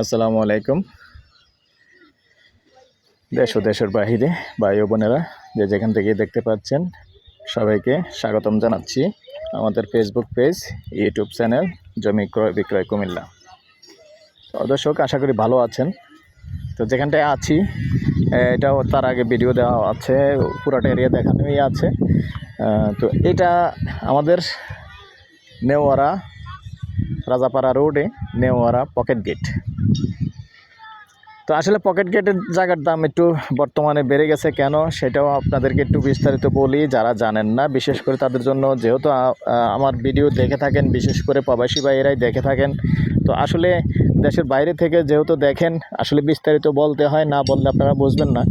আসসালামু আলাইকুম। দেশ ও দেশের বাহিরে ভাই ও বোনেরা, যে যেখান থেকে দেখতে পাচ্ছেন, সবাইকে স্বাগতম জানাচ্ছি আমাদের ফেসবুক পেজ ইউটিউব চ্যানেল জমি ক্রয় বিক্রয় কুমিল্লা। দর্শক, আশা করি ভালো আছেন। তো যেখানটায় আছি এটাও তার আগে ভিডিও দেওয়া আছে, পুরাটা এরিয়া দেখানোই আছে। তো এটা আমাদের নেওয়ারা রাজাপাড়া রোডে নেওয়ারা পকেট গেট তো আসলে পকেট গেটের জায়গার দাম একটু বর্তমানে বেড়ে গেছে কেন সেটাও আপনাদেরকে একটু বিস্তারিত বলি, যারা জানেন না, বিশেষ করে তাদের জন্য যেহেতু আমার ভিডিও দেখে থাকেন, বিশেষ করে প্রবাসী ভাইয়েরাই দেখে থাকেন। তো আসলে দেশের বাইরে থেকে যেহেতু দেখেন, আসলে বিস্তারিত বলতে হয়, না বললে আপনারা বুঝবেন না।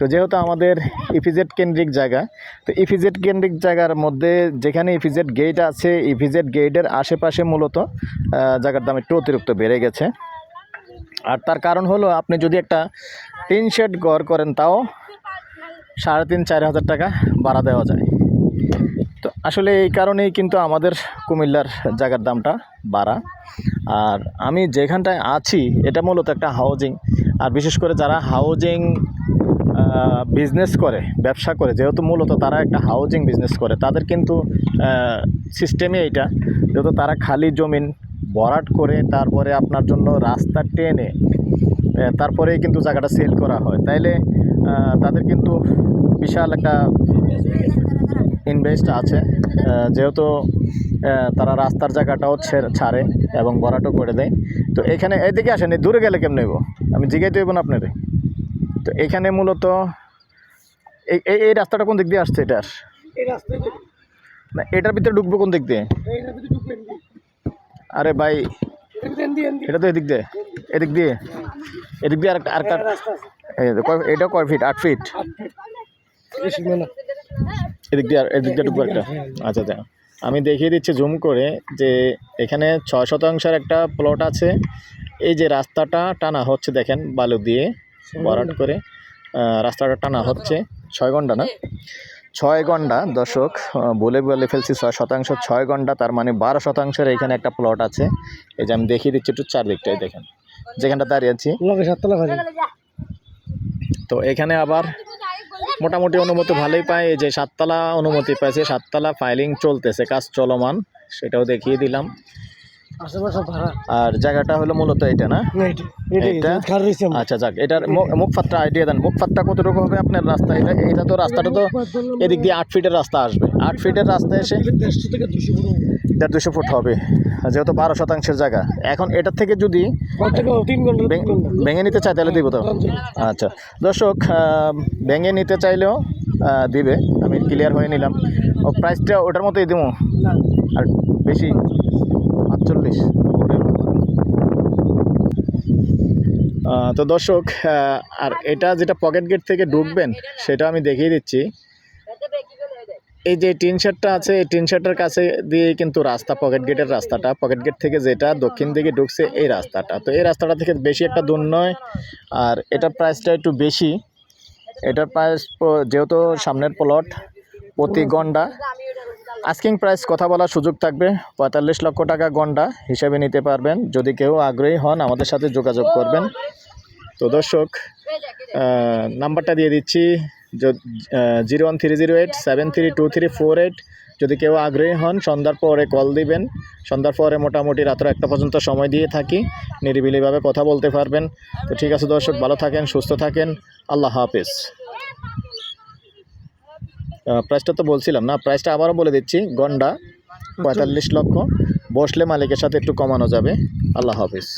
তো যেহেতু আমাদের ইপিজেড কেন্দ্রিক জায়গা, তো ইপিজেড কেন্দ্রিক জায়গার মধ্যে যেখানে ইপিজেড গেট আছে ইপিজেড গেটের আশেপাশে মূলত জায়গার দাম একটু অতিরিক্ত বেড়ে গেছে। আর তার কারণ হলো, আপনি যদি একটা টিন শেড ঘর করেন, তাও সাড়ে তিন, চার হাজার টাকা ভাড়া দেওয়া যায়। তো আসলে এই কারণেই কিন্তু আমাদের কুমিল্লার জায়গার দামটা বাড়া। আর আমি যেখানটায় আছি, এটা মূলত একটা হাউজিং আর বিশেষ করে যারা হাউজিং বিজনেস করে, ব্যবসা করে, যেহেতু মূলত তারা একটা হাউজিং বিজনেস করে, তাদের কিন্তু সিস্টেমে এইটা, যেহেতু তারা খালি জমিন ভরাট করে, তারপরে আপনার জন্য রাস্তা টেনে তারপরেই কিন্তু জায়গাটা সেল করা হয়। তাইলে তাদের কিন্তু বিশাল একটা ইনভেস্ট আছে যেহেতু তারা রাস্তার জায়গাটাও ছাড়ে এবং ভরাটও করে দেয়। তো এখানে, এদিকে আসেন দূরে গেলে কেমন নেব আমি জিজ্ঞাসা দেবো না আপনাদের তো এখানে মূলত এই এই- রাস্তাটা কোন দিক দিয়ে আসছে এটার? না এটার ভিতরে ঢুকবো কোন দিক দিয়ে? আরে ভাই এটা তো এদিক দিয়ে এদিক দিয়ে। এদিক দিয়ে আর আর একটা এই কয়- এটা কয় ফিট আট ফিট এদিক দিয়ে আর এদিক দিয়ে ঢুকবো একটা। আচ্ছা আচ্ছা। আমি দেখিয়ে দিচ্ছি জুম করে যে এখানে ছয় শতাংশের একটা প্লট আছে। এই যে রাস্তাটা টানা হচ্ছে দেখেন বালু দিয়ে। ভরাট করে রাস্তাটা টানা হচ্ছে ছয় ঘণ্টা না? ছয় ঘণ্টা দর্শক বলে বলে ফেলছি ছয় শতাংশ ছয় ঘণ্টা তার মানে বারো শতাংশের এখানে একটা প্লট আছে। এই যে আমি দেখিয়ে দিচ্ছি একটু চারদিকটাই দেখেন। যেখানটা দাঁড়িয়ে আছি। তো এখানে আবার মোটামুটি অনুমতি ভালোই পায় এই যে সাততলা অনুমতি পাইছে সাততলা ফাইলিং চলতেছে কাজ চলমান সেটাও দেখিয়ে দিলাম। আর জায়গাটা হলো মূলত এটা না? এটা। আচ্ছা যাক এটার মুখপাত্রা আইডিয়া দেন। মুখপাত্রা কতটুকু হবে আপনার রাস্তা? এটা এটা তো রাস্তাটা তো এদিক দিয়ে আট ফিটের রাস্তা আসবে। আট ফিটের রাস্তা এসে। দেড় দুশো ফুট হবে। যেহেতু বারো শতাংশের জায়গা। এখন এটার থেকে যদি ভেঙে- নিতে চাই তাহলে দিব তো? আচ্ছা। দর্শক ভেঙে নিতে চাইলেও দিবে। আমি ক্লিয়ার হয়ে নিলাম। ও প্রাইসটা ওটার মতোই দেবো আর বেশি? আটচল্লিশ তো দর্শক আর এটা যেটা পকেট গেট থেকে ঢুকবেন, সেটা আমি দেখিয়ে দিচ্ছি। এই যে টিন শার্টটা আছে, এই টিন শার্টের কাছে দিয়ে কিন্তু রাস্তা পকেট গেটের রাস্তাটা। পকেট গেট থেকে যেটা দক্ষিণ দিকে ঢুকছে, এই রাস্তাটা। তো এই রাস্তাটা থেকে বেশি একটা দূর নয়, আর এটার প্রাইসটা একটু বেশি। এটার প্রাইস যেহেতু সামনের প্লট প্রতি গন্ডা। আস্কিং প্রাইস কথা বলার সুযোগ থাকবে। পঁয়তাল্লিশ লক্ষ টাকা গন্ডা হিসেবে নিতে পারবেন। যদি কেউ আগ্রহী হন, আমাদের সাথে যোগাযোগ করবেন। তো দর্শক নাম্বারটা দিয়ে দিচ্ছি zero one three zero eight seven three two three four eight যদি কেউ আগ্রহী হন, সন্ধ্যার পরে কল দিবেন। সন্ধ্যার পরে মোটামুটি রাত্র একটা পর্যন্ত সময় দিয়ে থাকি। নিরিবিলিভাবে কথা বলতে পারবেন। তো ঠিক আছে দর্শক, ভালো থাকেন, সুস্থ থাকেন। আল্লাহ হাফিজ। প্রাইসটা তো বলছিলাম না প্রাইসটা আবারও বলে দিচ্ছি গন্ডা পঁয়তাল্লিশ লক্ষ বসলে মালিকের সাথে একটু কমানো যাবে। আল্লাহ হাফিজ।